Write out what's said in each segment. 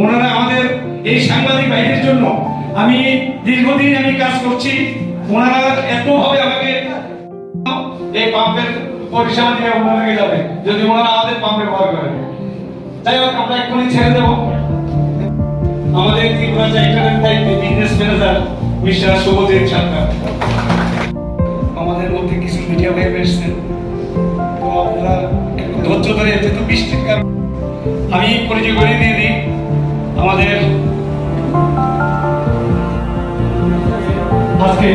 ওনারা আমাদের এই সাংবাদিক ভাইদের জন্য আমি দীর্ঘদিন আমি কাজ করছি। ওনারা এতভাবে আমাকে এই পাম্পের পরিষেবা দিয়ে ওনারা যাবে, যদি ওনারা আমাদের পাম্প ব্যবহার করে যাই হোক, আমরা এক্ষুনি ছেড়ে দেবো। আমাদের ত্রিপুরা চাইটারের দায়িত্বে business manager mister Shubhajit Sarkar. আমাদের মধ্যে কিছু মিডিয়া ভাই এসেছেন তো আপনারা ধৈর্য ধরে, যেহেতু বৃষ্টির কারণ আমি পরিচয় করে দিয়ে দিই আমাদের আজকে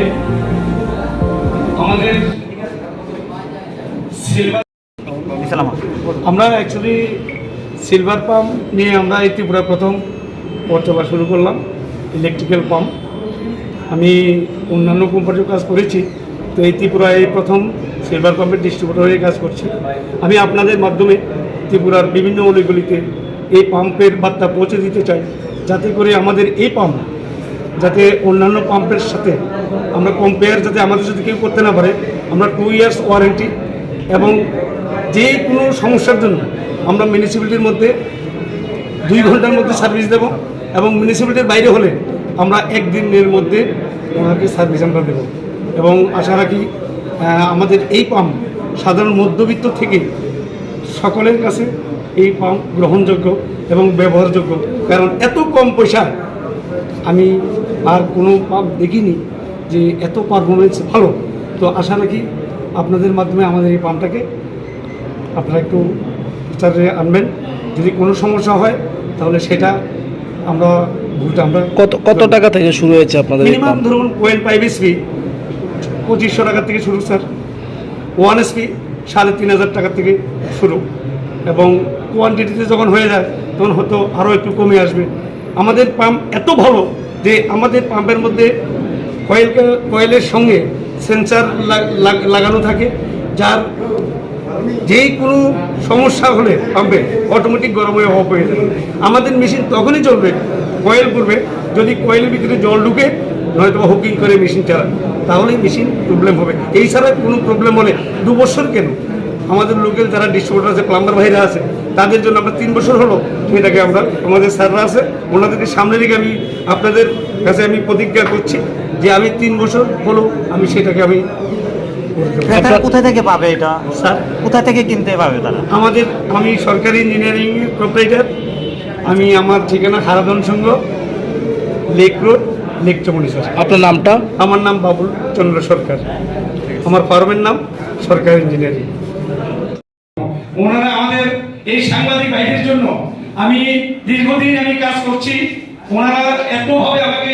আমাদের সিলভার আমরা অ্যাকচুয়ালি সিলভার পাম্প নিয়ে আমরা এই ত্রিপুরা প্রথম পথচলা শুরু করলাম ইলেকট্রিক্যাল পাম্প আমি অন্যান্য কোম্পানির কাজ করেছি তো এই ত্রিপুরায় এই প্রথম সিলভার পাম্পের ডিস্ট্রিবিউটর হয়ে কাজ করছি। আমি আপনাদের মাধ্যমে ত্রিপুরার বিভিন্ন অলিগুলিতে এই পাম্পের বার্তা পৌঁছে দিতে চাই। যাতে করে আমাদের এই পাম্প, যাতে অন্যান্য পাম্পের সাথে আমরা কম্পেয়ার যাতে আমাদের সাথে কেউ করতে না পারে, আমরা টু ইয়ার্স ওয়ারেন্টি এবং যে কোনো সমস্যার জন্য আমরা মিউনিসিপ্যালিটির মধ্যে দুই ঘণ্টার মধ্যে সার্ভিস দেব এবং মিউনিসিপ্যালিটির বাইরে হলে আমরা একদিনের মধ্যে ওনাকে সার্ভিস আমরা দেব। এবং আশা রাখি আমাদের এই পাম্প সাধারণ মধ্যবিত্ত থেকে সকলের কাছে এই পাম্প গ্রহণযোগ্য এবং ব্যবহারযোগ্য। কারণ এত কম পয়সায় আমি আর কোনো পাম্প দেখিনি যে এত পারফরমেন্স ভালো। তো আশা রাখি আপনাদের মাধ্যমে আমাদের এই পাম্পটাকে আপনারা একটু বিচারে আনবেন। যদি কোনো সমস্যা হয় তাহলে সেটা আমরা ভুলটা আমরা কত কত টাকা থেকে শুরু হয়েছে আপনাদের মিনিমাম ধরুন ওয়েল পাইপ এসপি পঁচিশশো টাকা থেকে শুরু স্যার। ওয়ান এসপি সাড়ে তিন হাজার টাকা থেকে শুরু। এবং কোয়ান্টিটিতে যখন হয়ে যায়, তখন হয়তো আরও একটু কমে আসবে। আমাদের পাম্প এত ভালো যে আমাদের পাম্পের মধ্যে কয়েল কয়েলের সঙ্গে সেন্সার লাগানো থাকে, যার যেই কোনো সমস্যা হলে পাম্পে অটোমেটিক গরম হয়ে অফ হয়ে যাবে আমাদের মেশিন তখনই চলবে কয়েল করবে। যদি কয়েলের ভিতরে জল ঢুকে নয়তো বা হুকিং করে মেশিন চালায় তাহলেই মেশিন প্রবলেম হবে। এই ছাড়া কোনো প্রবলেম হলে দু বছর কেন? আমাদের লোকাল যারা ডিস্ট্রিবিউটার আছে প্লাম্বার ভাইরা আছে তাদের জন্য আমরা তিন বছর হলো। এটাকে আমরা আমাদের স্যাররা আছে ওনাদেরকে সামনে রেখে আমি আপনাদের কাছে আমি প্রতিজ্ঞা করছি যে আমি তিন বছর হলো আমি সেটাকে আমি করে কোথায় থেকে পাবে এটা? স্যার? কোথায় থেকে কিনতে পাবে তারা? আমাদের আমি সরকারি ইঞ্জিনিয়ারিং প্রোপ্রাইটার আমি আমার ঠিকানা Haradhan Sangha lake road lake চমনি sir আপনার নামটা? আমার নাম বাবুল চন্দ্র সরকার। আমার ফার্মের নাম সরকার ইঞ্জিনিয়ারিং। ওনারা আমাদের এই সাংবাদিক ভাইদের জন্য আমি দীর্ঘদিন আমি কাজ করছি। ওনারা এতভাবে